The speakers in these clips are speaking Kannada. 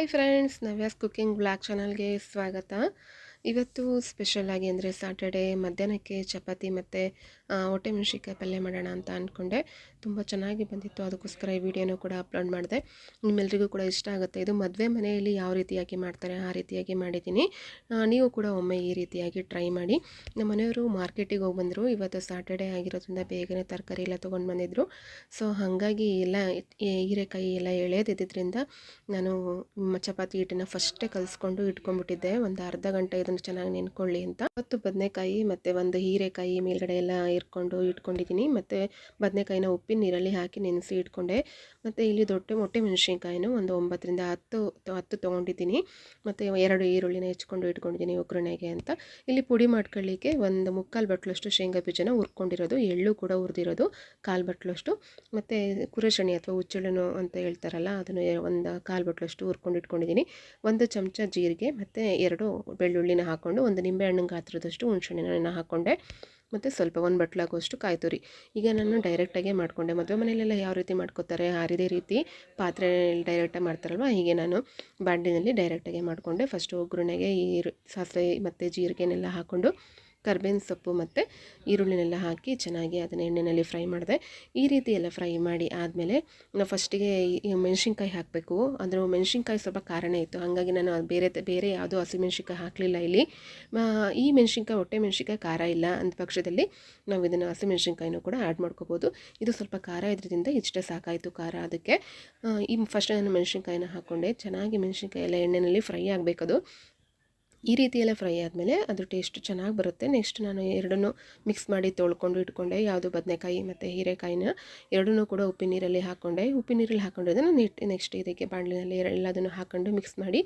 Hi friends Navya's cooking blog ಚಾನಲ್ಗೆ ಸ್ವಾಗತ. ಇವತ್ತು ಸ್ಪೆಷಲಾಗಿ ಅಂದರೆ ಸ್ಯಾಟರ್ಡೇ ಮಧ್ಯಾಹ್ನಕ್ಕೆ ಚಪಾತಿ ಮತ್ತು ಹೊಟ್ಟೆ ಮೆಣಸಿನ್ಕಾಯಿ ಪಲ್ಯ ಮಾಡೋಣ ಅಂತ ಅಂದ್ಕೊಂಡೆ ತುಂಬ ಚೆನ್ನಾಗಿ ಬಂದಿತ್ತು. ಅದಕ್ಕೋಸ್ಕರ ಈ ವಿಡಿಯೋನೂ ಕೂಡ ಅಪ್ಲೋಡ್ ಮಾಡಿದೆ. ನಿಮ್ಮೆಲ್ರಿಗೂ ಕೂಡ ಇಷ್ಟ ಆಗುತ್ತೆ. ಇದು ಮದುವೆ ಮನೆಯಲ್ಲಿ ಯಾವ ರೀತಿಯಾಗಿ ಮಾಡ್ತಾರೆ, ಆ ರೀತಿಯಾಗಿ ಮಾಡಿದ್ದೀನಿ. ನೀವು ಕೂಡ ಒಮ್ಮೆ ಈ ರೀತಿಯಾಗಿ ಟ್ರೈ ಮಾಡಿ. ನಮ್ಮ ಮನೆಯವರು ಮಾರ್ಕೆಟಿಗೆ ಹೋಗಿ ಬಂದರು. ಇವತ್ತು ಸಾಟರ್ಡೆ ಆಗಿರೋದ್ರಿಂದ ಬೇಗನೆ ತರಕಾರಿ ಎಲ್ಲ ತೊಗೊಂಡು ಬಂದಿದ್ದರು ಸೊ ಹಾಗಾಗಿ ಎಲ್ಲ ಹೀರೆಕಾಯಿ ಎಲ್ಲ ಎಳೆದಿದ್ದರಿಂದ ನಾನು ಚಪಾತಿ ಹಿಟ್ಟನ್ನು ಫಸ್ಟೇ ಕಲಿಸ್ಕೊಂಡು ಇಟ್ಕೊಂಡ್ಬಿಟ್ಟಿದ್ದೆ. ಒಂದು ಅರ್ಧ ಗಂಟೆ ಇದನ್ನು ಚೆನ್ನಾಗಿ ನೆನ್ಕೊಳ್ಳಿ ಅಂತ. ಮತ್ತು ಬದನೆಕಾಯಿ ಮತ್ತು ಒಂದು ಹೀರೆಕಾಯಿ ಮೇಲ್ಗಡೆ ಎಲ್ಲ ಇಟ್ಕೊಂಡು ಇಟ್ಕೊಂಡಿದ್ದೀನಿ. ಮತ್ತು ಬದನೆಕಾಯಿನ ಉಪ್ಪಿನ ನೀರಲ್ಲಿ ಹಾಕಿ ನೆನೆಸಿ ಇಟ್ಕೊಂಡೆ. ಮತ್ತು ಇಲ್ಲಿ ದೊಡ್ಡ ಮೊಟ್ಟೆ ಮೆಣಸಿನ್ಕಾಯಿನೂ ಒಂದು ಒಂಬತ್ತರಿಂದ ಹತ್ತು ಹತ್ತು ತೊಗೊಂಡಿದ್ದೀನಿ. ಮತ್ತು ಎರಡು ಈರುಳ್ಳಿನ ಹೆಚ್ಕೊಂಡು ಇಟ್ಕೊಂಡಿದ್ದೀನಿ ಒಗ್ಗರಣೆಗೆ ಅಂತ. ಇಲ್ಲಿ ಪುಡಿ ಮಾಡ್ಕೊಳ್ಳಿಕ್ಕೆ ಒಂದು ಮುಕ್ಕಾಲು ಬಟ್ಲಷ್ಟು ಶೇಂಗಾ ಬೀಜನ ಹುರ್ಕೊಂಡಿರೋದು. ಎಳ್ಳು ಕೂಡ ಹುರಿದಿರೋದು. ಕಾಲು ಬಟ್ಲಷ್ಟು. ಮತ್ತು ಕುರಶಣಿ ಅಥವಾ ಹುಚ್ಚೆಳ್ಳು ಅಂತ ಹೇಳ್ತಾರಲ್ಲ, ಅದನ್ನು ಒಂದು ಕಾಲು ಬಟ್ಲಷ್ಟು ಹುರ್ಕೊಂಡು ಇಟ್ಕೊಂಡಿದ್ದೀನಿ. ಒಂದು ಚಮಚ ಜೀರಿಗೆ, ಮತ್ತು ಎರಡು ಬೆಳ್ಳುಳ್ಳಿನ ಹಾಕ್ಕೊಂಡು ಒಂದು ನಿಂಬೆಹಣ್ಣಿನ ಗಾತ್ರದಷ್ಟು ಹುಣಸೆಹಣ್ಣಿನ ಹಾಕ್ಕೊಂಡೆ ಮತ್ತು ಸ್ವಲ್ಪ ಒಂದು ಬಟ್ಲಾಗುವಷ್ಟು ಕಾಯಿ ತುರಿ ಈಗ ನಾನು ಡೈರೆಕ್ಟಾಗೆ ಮಾಡಿಕೊಂಡೆ. ಮದುವೆ ಮನೆಯಲ್ಲೆಲ್ಲ ಯಾವ ರೀತಿ ಮಾಡ್ಕೋತಾರೆ, ಆ ರೀತಿ ಪಾತ್ರೆ ಡೈರೆಕ್ಟಾಗಿ ಮಾಡ್ತಾರಲ್ವ? ಹೀಗೆ ನಾನು ಬಾಂಡಿನಲ್ಲಿ ಡೈರೆಕ್ಟಾಗೆ ಮಾಡಿಕೊಂಡೆ. ಫಸ್ಟು ಒಗ್ಗರಣೆಗೆ ಈ ಸಾಸಿವೆ ಮತ್ತು ಜೀರಿಗೆನೆಲ್ಲ ಹಾಕ್ಕೊಂಡು ಕರ್ಬೇವಿನ ಸೊಪ್ಪು ಮತ್ತು ಈರುಳ್ಳಿನೆಲ್ಲ ಹಾಕಿ ಚೆನ್ನಾಗಿ ಅದನ್ನ ಎಣ್ಣೆಯಲ್ಲಿ ಫ್ರೈ ಮಾಡಿದೆ. ಈ ರೀತಿ ಎಲ್ಲ ಫ್ರೈ ಮಾಡಿ ಆದಮೇಲೆ ನಾವು ಫಸ್ಟಿಗೆ ಮೆಣಸಿನ್ಕಾಯಿ ಹಾಕಬೇಕು. ಅಂದರೆ ಮೆಣಸಿನ್ಕಾಯಿ ಸ್ವಲ್ಪ ಕಾರಣ ಇತ್ತು. ಹಾಗಾಗಿ ನಾನು ಬೇರೆ ಬೇರೆ ಯಾವುದೂ ಹಸಿಮೆಣ್ಸಿನ್ಕಾಯಿ ಹಾಕಲಿಲ್ಲ ಇಲ್ಲಿ. ಈ ಮೆಣಸಿನ್ಕಾಯಿ ಹೊಟ್ಟೆ ಮೆಣಸಿನ್ಕಾಯಿ ಖಾರ ಇಲ್ಲ ಅಂದ ಪಕ್ಷದಲ್ಲಿ ನಾವು ಇದನ್ನು ಹಸಿಮೆಣ್ಸಿನ್ಕಾಯಿನೂ ಕೂಡ ಆ್ಯಡ್ ಮಾಡ್ಕೋಬೋದು. ಇದು ಸ್ವಲ್ಪ ಖಾರ ಇದ್ರಿಂದ ಇಷ್ಟೇ ಸಾಕಾಯಿತು ಖಾರ ಅದಕ್ಕೆ. ಈ ಫಸ್ಟ್ ನಾನು ಮೆಣಸಿನ್ಕಾಯಿನ ಹಾಕ್ಕೊಂಡೆ ಚೆನ್ನಾಗಿ ಮೆಣಸಿನ್ಕಾಯಿ ಎಲ್ಲ ಎಣ್ಣೆಯಲ್ಲಿ ಫ್ರೈ ಆಗಬೇಕದು. ಈ ರೀತಿಯೆಲ್ಲ ಫ್ರೈ ಆದಮೇಲೆ ಅದು ಟೇಸ್ಟ್ ಚೆನ್ನಾಗಿ ಬರುತ್ತೆ. ನೆಕ್ಸ್ಟ್ ನಾನು ಎರಡನ್ನೂ ಮಿಕ್ಸ್ ಮಾಡಿ ತೊಳ್ಕೊಂಡು ಇಟ್ಕೊಂಡೆ. ಯಾವುದು ಬದನೆಕಾಯಿ ಮತ್ತು ಹೀರೆಕಾಯಿನ ಎರಡನ್ನೂ ಕೂಡ ಉಪ್ಪಿನ ನೀರಲ್ಲಿ ಹಾಕ್ಕೊಂಡೆ ಉಪ್ಪಿನ ನೀರಲ್ಲಿ ಹಾಕ್ಕೊಂಡಿದ್ದನ್ನು ನೆಟ್ ನೆಕ್ಸ್ಟ್ ಇದಕ್ಕೆ ಬಾಣಲಿನಲ್ಲಿ ಎಲ್ಲದನ್ನು ಹಾಕ್ಕೊಂಡು ಮಿಕ್ಸ್ ಮಾಡಿ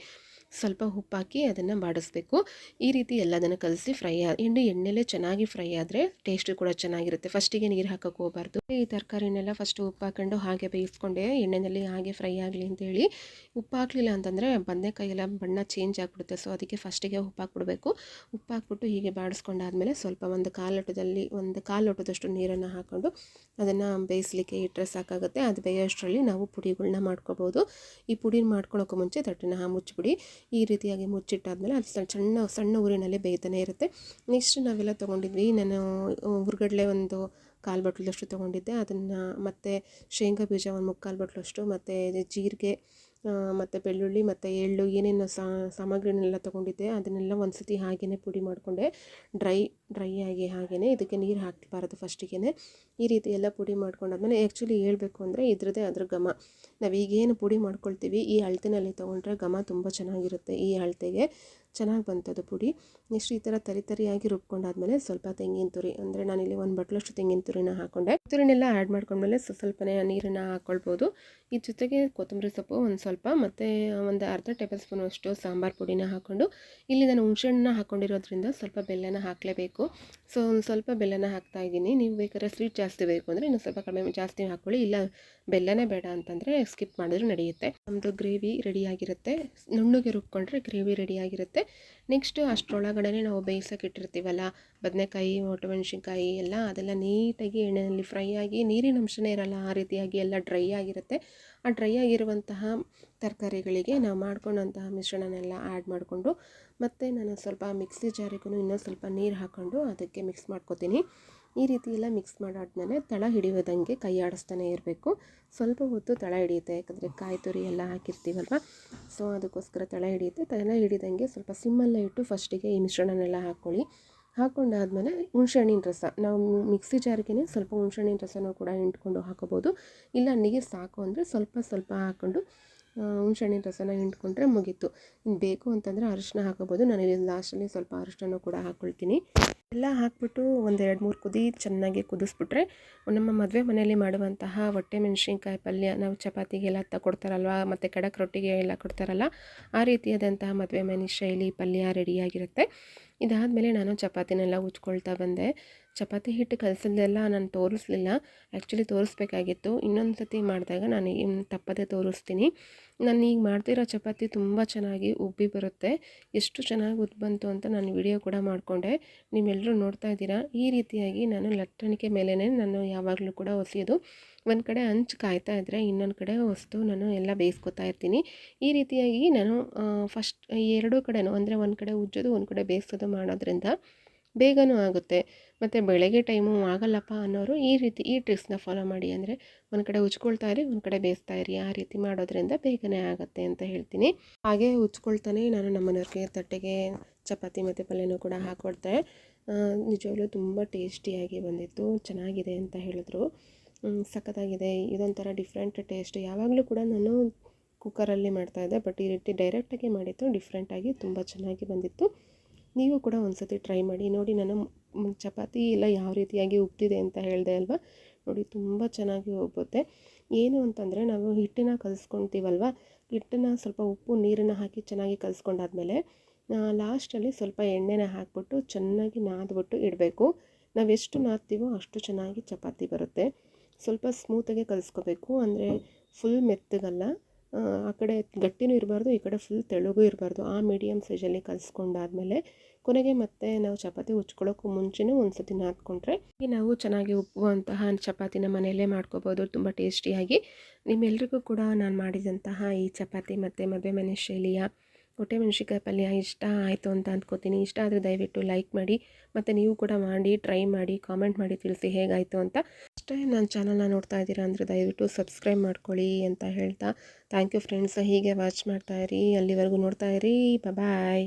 ಸ್ವಲ್ಪ ಉಪ್ಪಾಕಿ ಅದನ್ನು ಬಾಡಿಸ್ಬೇಕು. ಈ ರೀತಿ ಎಲ್ಲದನ್ನು ಕಲಸಿ ಫ್ರೈ ಆ, ಇನ್ನು ಎಣ್ಣೆಲೆ ಚೆನ್ನಾಗಿ ಫ್ರೈ ಆದರೆ ಟೇಸ್ಟ್ ಕೂಡ ಚೆನ್ನಾಗಿರುತ್ತೆ. ಫಸ್ಟಿಗೆ ನೀರು ಹಾಕೋಕೆ ಹೋಗಬಾರ್ದು. ಈ ತರಕಾರಿನೆಲ್ಲ ಫಸ್ಟ್ ಉಪ್ಪು ಹಾಕೊಂಡು ಹಾಗೆ ಬೇಯಿಸ್ಕೊಂಡೆ ಎಣ್ಣೆಯಲ್ಲಿ ಹಾಗೆ ಫ್ರೈ ಆಗಲಿ ಅಂತೇಳಿ ಉಪ್ಪು ಹಾಕಲಿಲ್ಲ ಅಂತಂದರೆ ಎಲ್ಲ ಬಣ್ಣ ಚೇಂಜ್ ಆಗಿಬಿಡುತ್ತೆ. ಸೊ ಅದಕ್ಕೆ ಫಸ್ಟಿಗೆ ಉಪ್ಪು ಹಾಕ್ಬಿಡ್ಬೇಕು. ಉಪ್ಪು ಹಾಕ್ಬಿಟ್ಟು ಹೀಗೆ ಬಾಡಿಸ್ಕೊಂಡಾದ್ಮೇಲೆ ಸ್ವಲ್ಪ ಒಂದು ಕಾಲು ಲೋಟದಲ್ಲಿ ಒಂದು ಕಾಲು ಲೋಟದಷ್ಟು ನೀರನ್ನು ಹಾಕ್ಕೊಂಡು ಅದನ್ನು ಬೇಯಿಸಲಿಕ್ಕೆ ಇಟ್ಟರೆ ಸಾಕಾಗುತ್ತೆ. ಅದು ಬೇಯೋಷ್ಟರಲ್ಲಿ ನಾವು ಪುಡಿಗಳನ್ನ ಮಾಡ್ಕೋಬೋದು. ಈ ಪುಡಿನ ಮಾಡ್ಕೊಳ್ಳೋಕೆ ಮುಂಚೆ ತಟ್ಟೆನ ಮುಚ್ಚಿಬಿಡಿ. ಈ ರೀತಿಯಾಗಿ ಮುಚ್ಚಿಟ್ಟಾದಮೇಲೆ ಅದು ಸಣ್ಣ ಸಣ್ಣ ಊರಿನಲ್ಲಿ ಬೇಯ್ತಾನೆ ಇರುತ್ತೆ. ನೆಕ್ಸ್ಟ್ ನಾವೆಲ್ಲ ತೊಗೊಂಡಿದ್ವಿ, ನಾನು ಹುರ್ಗಡ್ಲೆ ಒಂದು ಕಾಲು ಬಟ್ಲಷ್ಟು ತೊಗೊಂಡಿದ್ದೆ. ಅದನ್ನು ಮತ್ತು ಶೇಂಗಾ ಬೀಜ ಒಂದು ಮುಕ್ಕಾಲು ಬಟ್ಲಷ್ಟು, ಮತ್ತು ಜೀರಿಗೆ ಮತ್ತು ಬೆಳ್ಳುಳ್ಳಿ ಮತ್ತು ಎಳ್ಳು ಏನೇನು ಸಾಮಗ್ರಿನೆಲ್ಲ ತೊಗೊಂಡಿದ್ದೆ, ಅದನ್ನೆಲ್ಲ ಒಂದು ಸತಿ ಹಾಗೆಯೇ ಪುಡಿ ಮಾಡಿಕೊಂಡೆ. ಡ್ರೈ ಡ್ರೈ ಆಗಿ ಹಾಗೆಯೇ ಇದಕ್ಕೆ ನೀರು ಹಾಕಬಾರ್ದು ಫಸ್ಟಿಗೆ ಈ ರೀತಿ ಎಲ್ಲ ಪುಡಿ ಮಾಡ್ಕೊಂಡಾದ್ಮೇಲೆ ಆ್ಯಕ್ಚುಲಿ ಹೇಳಬೇಕು ಅಂದರೆ ಇದ್ರದ್ದೇ ಅದ್ರ ಘಮ. ನಾವು ಈಗೇನು ಪುಡಿ ಮಾಡ್ಕೊಳ್ತೀವಿ, ಈ ಅಳತೆನಲ್ಲಿ ತೊಗೊಂಡ್ರೆ ಘಮ ತುಂಬ ಚೆನ್ನಾಗಿರುತ್ತೆ ಈ ಅಳತೆಗೆ. ಚೆನ್ನಾಗಿ ಬಂತದು ಪುಡಿ. ನೆಕ್ಸ್ಟ್ ಈ ಥರ ತರಿ ತರಿಯಾಗಿ ರುಬ್ಕೊಂಡಾದ್ಮೇಲೆ ಸ್ವಲ್ಪ ತೆಂಗಿನ ತುರಿ, ಅಂದರೆ ನಾನಿಲ್ಲಿ ಒಂದು ಬಟ್ಲಷ್ಟು ತೆಂಗಿನ ತುರಿನ ಹಾಕೊಂಡೆ. ತುರಿನೆಲ್ಲ ಆ್ಯಡ್ ಮಾಡ್ಕೊಂಡ್ಮೇಲೆ ಸ್ವಲ್ಪ ಸ್ವಲ್ಪನೇ ನೀರನ್ನು ಹಾಕ್ಕೊಳ್ಬೋದು ಈ ಜೊತೆಗೆ ಕೊತ್ತಂಬರಿ ಸೊಪ್ಪು ಒಂದು ಸ್ವಲ್ಪ, ಮತ್ತು ಒಂದು ಅರ್ಧ ಟೇಬಲ್ ಸ್ಪೂನ್ ಅಷ್ಟು ಸಾಂಬಾರು ಪುಡಿನ ಹಾಕ್ಕೊಂಡು ಇಲ್ಲಿ ನಾನು ಹುಣಸೆಹಣ್ಣನ್ನ ಹಾಕ್ಕೊಂಡಿರೋದ್ರಿಂದ ಸ್ವಲ್ಪ ಬೆಲ್ಲನ ಹಾಕಲೇಬೇಕು. ಸೊ, ಒಂದು ಸ್ವಲ್ಪ ಬೆಲ್ಲನ ಹಾಕ್ತಾ ಇದ್ದೀನಿ. ನೀವು ಬೇಕಾದ್ರೆ ಸ್ವೀಟ್ ಜಾಸ್ತಿ ಬೇಕು ಅಂದರೆ ಇನ್ನು ಸ್ವಲ್ಪ ಕಡಿಮೆ ಜಾಸ್ತಿ ಹಾಕ್ಕೊಳ್ಳಿ ಇಲ್ಲ ಬೆಲ್ಲನೇ ಬೇಡ ಅಂತಂದರೆ ಸ್ಕಿಪ್ ಮಾಡಿದ್ರೆ ನಡೆಯುತ್ತೆ. ನಮ್ಮದು ಗ್ರೇವಿ ರೆಡಿಯಾಗಿರುತ್ತೆ ನುಣ್ಣಗೆ ರುಬ್ಕೊಂಡ್ರೆ ಗ್ರೇವಿ ರೆಡಿಯಾಗಿರುತ್ತೆ ನೆಕ್ಸ್ಟ್ ಅಷ್ಟರೊಳಗಡೆ ನಾವು ಬೇಯಿಸೋಕೆ ಇಟ್ಟಿರ್ತೀವಲ್ಲ, ಬದನೆಕಾಯಿ ಒಟ್ಟು ಮೆಣಸಿನ್ಕಾಯಿ ಎಲ್ಲ ಅದೆಲ್ಲ ನೀಟಾಗಿ ಎಣ್ಣೆಯಲ್ಲಿ ಫ್ರೈ ಆಗಿ ನೀರಿನ ಅಂಶನೇ ಇರಲ್ಲ, ಆ ರೀತಿಯಾಗಿ ಎಲ್ಲ ಡ್ರೈ ಆಗಿರುತ್ತೆ. ಆ ಡ್ರೈ ಆಗಿರುವಂತಹ ತರಕಾರಿಗಳಿಗೆ ನಾವು ಮಾಡ್ಕೊಂಡಂತಹ ಮಿಶ್ರಣನೆಲ್ಲ ಆ್ಯಡ್ ಮಾಡಿಕೊಂಡು ಮತ್ತು ನಾನು ಸ್ವಲ್ಪ ಮಿಕ್ಸಿ ಜಾರಿಗೂ ಇನ್ನೊಂದು ಸ್ವಲ್ಪ ನೀರು ಹಾಕ್ಕೊಂಡು ಅದಕ್ಕೆ ಮಿಕ್ಸ್ ಮಾಡ್ಕೊತೀನಿ. ಈ ರೀತಿ ಎಲ್ಲ ಮಿಕ್ಸ್ ಮಾಡಾದ್ಮೇಲೆ ತಳ ಹಿಡಿಯೋದಂಗೆ ಕೈ ಆಡಿಸ್ತಾನೆ ಇರಬೇಕು. ಸ್ವಲ್ಪ ಹೊತ್ತು ತಳ ಹಿಡಿಯುತ್ತೆ, ಯಾಕಂದರೆ ಕಾಯಿ ತುರಿ ಎಲ್ಲ ಹಾಕಿರ್ತೀವಲ್ವ? ಸೊ ಅದಕ್ಕೋಸ್ಕರ ತಳ ಹಿಡಿಯುತ್ತೆ. ತಳ ಹಿಡಿದಂಗೆ ಸ್ವಲ್ಪ ಸಿಮ್ಮಲ್ಲೇ ಇಟ್ಟು ಫಸ್ಟಿಗೆ ಈ ಮಿಶ್ರಣನೆಲ್ಲ ಹಾಕ್ಕೊಳ್ಳಿ. ಹಾಕ್ಕೊಂಡಾದ್ಮೇಲೆ ಹುಣ್ಸೆಹಣ್ಣಿನ ರಸ. ನಾವು ಮಿಕ್ಸಿ ಜಾರಿಗೆ ಸ್ವಲ್ಪ ಹುಣ್ಸೆಹಣ್ಣಿನ ರಸನೂ ಕೂಡ ಹಿಂಡ್ಕೊಂಡು ಹಾಕೋಬೋದು ಇಲ್ಲ ನೀರು ಸಾಕು ಅಂದರೆ ಸ್ವಲ್ಪ ಸ್ವಲ್ಪ ಹಾಕ್ಕೊಂಡು ಹುಣ್ಸೆಹಣ್ಣಿನ ರಸನ ಹಿಂಡ್ಕೊಂಡ್ರೆ ಮುಗೀತು. ಬೇಕು ಅಂತಂದರೆ ಅರಿಶಿನ ಹಾಕೋಬೋದು ನಾನು ಇಲ್ಲಿ ಲಾಸ್ಟಲ್ಲಿ ಸ್ವಲ್ಪ ಅರಿಶಿನ ಕೂಡ ಹಾಕ್ಕೊಳ್ತೀನಿ ಎಲ್ಲ ಹಾಕ್ಬಿಟ್ಟು ಒಂದು ಎರಡು ಮೂರು ಕುದಿ ಚೆನ್ನಾಗಿ ಕುದಿಸ್ಬಿಟ್ರೆ, ನಮ್ಮ ಮದುವೆ ಮನೆಯಲ್ಲಿ ಮಾಡುವಂತಹ ಹೊಟ್ಟೆ ಮೆಣಸಿನ್ಕಾಯಿ ಪಲ್ಯ, ನಾವು ಚಪಾತಿಗೆಲ್ಲ ತಗೊಡ್ತಾರಲ್ವ ಮತ್ತು ಕಡಕ್ ರೊಟ್ಟಿಗೆ ಎಲ್ಲ ಕೊಡ್ತಾರಲ್ಲ, ಆ ರೀತಿಯಾದಂತಹ ಮದುವೆ ಮನೆ ಶೈಲಿ ಪಲ್ಯ ರೆಡಿಯಾಗಿರುತ್ತೆ ಇದಾದಮೇಲೆ ನಾನು ಚಪಾತಿನೆಲ್ಲ ಉಜ್ಕೊಳ್ತಾ ಬಂದೆ. ಚಪಾತಿ ಹಿಟ್ಟು ಕಲಸಿದ್ದೆಲ್ಲ ನಾನು ತೋರಿಸ್ಲಿಲ್ಲ. ಆ್ಯಕ್ಚುಲಿ ತೋರಿಸ್ಬೇಕಾಗಿತ್ತು. ಇನ್ನೊಂದು ಸತಿ ಮಾಡಿದಾಗ ನಾನು ತಪ್ಪದೆ ತೋರಿಸ್ತೀನಿ. ನಾನು ಈಗ ಮಾಡ್ತಿರೋ ಚಪಾತಿ ತುಂಬ ಚೆನ್ನಾಗಿ ಉಬ್ಬಿ ಬರುತ್ತೆ. ಎಷ್ಟು ಚೆನ್ನಾಗಿ ಉದ್ ಬಂತು ಅಂತ ನಾನು ವಿಡಿಯೋ ಕೂಡ ಮಾಡಿಕೊಂಡೆ. ನೀವೆಲ್ಲರೂ ನೋಡ್ತಾ ಇದ್ದೀರಾ? ಈ ರೀತಿಯಾಗಿ ನಾನು ಲಟ್ಟಣಿಕೆ ಮೇಲೇ ನಾನು ಯಾವಾಗಲೂ ಕೂಡ ಒಸೆಯೋದು. ಒಂದು ಕಡೆ ಹಂಚು ಕಾಯ್ತಾ ಇದ್ದರೆ ಇನ್ನೊಂದು ಕಡೆ ವಸ್ತು ನಾನು ಎಲ್ಲ ಬೇಯಿಸ್ಕೊತಾ ಇರ್ತೀನಿ. ಈ ರೀತಿಯಾಗಿ ನಾನು ಫಸ್ಟ್ ಎರಡೂ ಕಡೆನೂ, ಅಂದರೆ ಒಂದು ಕಡೆ ಉಜ್ಜೋದು, ಒಂದು ಕಡೆ ಬೇಯಿಸೋದು ಮಾಡೋದ್ರಿಂದ ಬೇಗನೂ ಆಗುತ್ತೆ. ಮತ್ತು ಬೆಳಗ್ಗೆ ಟೈಮು ಆಗಲ್ಲಪ್ಪ ಅನ್ನೋರು ಈ ರೀತಿ ಈ ಟ್ರಿಕ್ಸ್ನ ಫಾಲೋ ಮಾಡಿ ಅಂದರೆ ಒಂದು ಕಡೆ ಉಚ್ಕೊಳ್ತಾ ಇರಿ, ಒಂದು ಕಡೆ ಬೇಯಿಸ್ತಾ ಇರಿ, ಆ ರೀತಿ ಮಾಡೋದ್ರಿಂದ ಬೇಗನೆ ಆಗುತ್ತೆ ಅಂತ ಹೇಳ್ತೀನಿ. ಹಾಗೆ ಉಚ್ಕೊಳ್ತಾನೆ ನಾನು ನಮ್ಮ ಮನೆಯವ್ರಿಗೆ ತಟ್ಟೆಗೆ ಚಪಾತಿ ಮತ್ತು ಪಲ್ಯನೂ ಕೂಡ ಹಾಕ್ಕೊಡ್ತೆ ನಿಜವಾಗ್ಲೂ ತುಂಬ ಟೇಸ್ಟಿಯಾಗಿ ಬಂದಿತ್ತು, ಚೆನ್ನಾಗಿದೆ ಅಂತ ಹೇಳಿದ್ರು. ಸಖತ್ತಾಗಿದೆ. ಇದೊಂಥರ ಡಿಫ್ರೆಂಟ್ ಟೇಸ್ಟ್ ಯಾವಾಗಲೂ ಕೂಡ ನಾನು ಕುಕ್ಕರಲ್ಲಿ ಮಾಡ್ತಾಯಿದ್ದೆ ಬಟ್ ಈ ರೀತಿ ಡೈರೆಕ್ಟಾಗಿ ಮಾಡಿತ್ತು ಡಿಫ್ರೆಂಟಾಗಿ ತುಂಬ ಚೆನ್ನಾಗಿ ಬಂದಿತ್ತು. ನೀವು ಕೂಡ ಒಂದ್ಸತಿ ಟ್ರೈ ಮಾಡಿ, ನೋಡಿ ನಾನು ಚಪಾತಿ ಎಲ್ಲ ಯಾವ ರೀತಿಯಾಗಿ ಉಬ್ತಿದೆ ಅಂತ ಹೇಳಿದೆ ಅಲ್ವಾ? ನೋಡಿ ತುಂಬ ಚೆನ್ನಾಗಿ ಹೋಗುತ್ತೆ ಏನು ಅಂತಂದರೆ ನಾವು ಹಿಟ್ಟನ್ನ ಕಲಿಸ್ಕೊತೀವಲ್ವ? ಹಿಟ್ಟನ್ನ ಸ್ವಲ್ಪ ಉಪ್ಪು, ನೀರನ್ನು ಹಾಕಿ ಚೆನ್ನಾಗಿ ಕಲಿಸ್ಕೊಂಡಾದ್ಮೇಲೆ ಲಾಸ್ಟಲ್ಲಿ ಸ್ವಲ್ಪ ಎಣ್ಣೆನ ಹಾಕ್ಬಿಟ್ಟು ಚೆನ್ನಾಗಿ ನಾದ್ಬಿಟ್ಟು ಇಡಬೇಕು. ನಾವು ಎಷ್ಟು ನಾದ್ತೀವೋ ಅಷ್ಟು ಚೆನ್ನಾಗಿ ಚಪಾತಿ ಬರುತ್ತೆ. ಸ್ವಲ್ಪ ಸ್ಮೂತಾಗೆ ಕಲಿಸ್ಕೋಬೇಕು. ಅಂದರೆ ಫುಲ್ ಮೆತ್ತಗಲ್ಲ. ಆ, ಕಡೆ ಗಟ್ಟಿನೂ ಇರಬಾರ್ದು ಈ ಕಡೆ ಫುಲ್ ತೆಳುಗೂ ಇರಬಾರ್ದು. ಆ ಮೀಡಿಯಮ್ ಸೈಜಲ್ಲಿ ಕಲಿಸ್ಕೊಂಡಾದ್ಮೇಲೆ ಕೊನೆಗೆ ಮತ್ತೆ ನಾವು ಚಪಾತಿ ಉಚ್ಕೊಳ್ಳೋಕ್ಕೂ ಮುಂಚೆನೂ ಒಂದು ಸತಿ ನಾದ್ಕೊಂಡ್ರೆ ಈ ನಾವು ಚೆನ್ನಾಗಿ ಉಪ್ಪುವಂತಹ ಚಪಾತಿನ ಮನೆಯಲ್ಲೇ ಮಾಡ್ಕೋಬೋದು ತುಂಬ ಟೇಸ್ಟಿಯಾಗಿ ನಿಮ್ಮೆಲ್ರಿಗೂ ಕೂಡ ನಾನು ಮಾಡಿದಂತಹ ಈ ಚಪಾತಿ ಮತ್ತು ಮದುವೆ ಮನೆ ಶೈಲಿಯ ಹೊಟ್ಟೆ ಮೆಣಸಿಕಾಯಿ ಪಲ್ಯ ಇಷ್ಟ ಆಯಿತು ಅಂತ ಅಂದ್ಕೋತೀನಿ ಇಷ್ಟ ಆದರೆ ದಯವಿಟ್ಟು ಲೈಕ್ ಮಾಡಿ, ಮತ್ತು ನೀವು ಕೂಡ ಮಾಡಿ ಟ್ರೈ ಮಾಡಿ ಕಾಮೆಂಟ್ ಮಾಡಿ ತಿಳಿಸಿ ಹೇಗಾಯಿತು ಅಂತ. ಅಷ್ಟೇ ನನ್ನ ಚಾನಲ್ನ ನೋಡ್ತಾ ಇದ್ದೀರಾ ಅಂದರೆ ದಯವಿಟ್ಟು ಸಬ್ಸ್ಕ್ರೈಬ್ ಮಾಡ್ಕೊಳ್ಳಿ ಅಂತ ಹೇಳ್ತಾ. ಥ್ಯಾಂಕ್ ಯು ಫ್ರೆಂಡ್ಸ್ ಹೀಗೆ ವಾಚ್ ಮಾಡ್ತಾ ಇರಿ. ಅಲ್ಲಿವರೆಗೂ ನೋಡ್ತಾ ಇರಿ. ಬಾಯ್